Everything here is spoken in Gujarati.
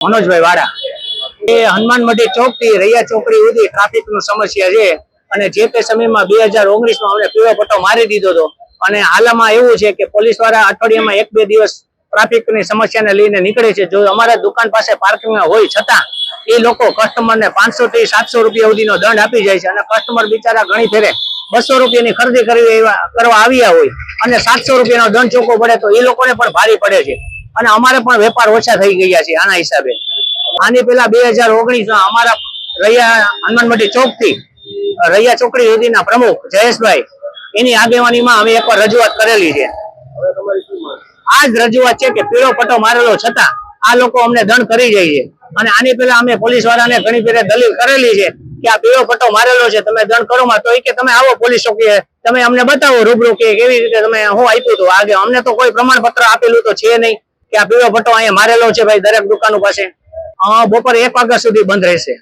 મનોજભાઈ વાડા એ હનુમાન મઢી ચોકથી રૈયા ચોકડી સુધી ટ્રાફિક સમસ્યા છે. અને જે તે સમયમાં બે હજાર ઓગણીસ અમને પીળો પટ્ટો મારી દીધો હતો. અને હાલમાં એવું છે કે પોલીસવાળા અઠવાડિયામાં એક બે દિવસ ટ્રાફિકની સમસ્યાને લઈને નીકળે છે. જો અમારા દુકાન પાસે પાર્કિંગ હોય, છતાં એ લોકો કસ્ટમર ને પાંચસો થી સાતસો રૂપિયા સુધીનો દંડ આપી જાય છે. અને કસ્ટમર બિચારા ઘણી ફેરે બસો રૂપિયાની ખરીદી કરવી કરવા આવ્યા હોય અને સાતસો રૂપિયાનો દંડ ચૂકવો પડે તો એ લોકોને પણ ભારી પડે છે. અને અમારે પણ વેપાર ઓછા થઈ ગયા છે આના હિસાબે. આની પેલા બે હજાર ઓગણીસ અમારા રૈયા હનુમાનમટી ચોકથી રૈયા ચોકડી સુધીના પ્રમુખ જયેશભાઈ, એની આગેવાનીમાં અમે એકવાર રજૂઆત કરેલી છે. આ જ રજૂઆત છે કે પીળો પટ્ટો મારેલો છતાં આ લોકો અમને દંડ કરી જાય છે. અને આની પેલા અમે પોલીસ વાળાને ઘણી ફેરે દલીલ કરેલી છે કે આ પીળો પટ્ટો મારેલો છે, તમે દંડ કરો માં, તો કે તમે આવો પોલીસ ચોકીએ તમે અમને બતાવો રૂબરૂ કે કેવી રીતે તમે હું આપ્યું હતું આગે અમને તો કોઈ પ્રમાણપત્ર આપેલું તો છે નહીં. કે આ પીળો પટ્ટો અહીંયા મારેલો છે ભાઈ દરેક દુકાનો પાસે બપોરે એક વાગ્યા સુધી બંધ રહેશે.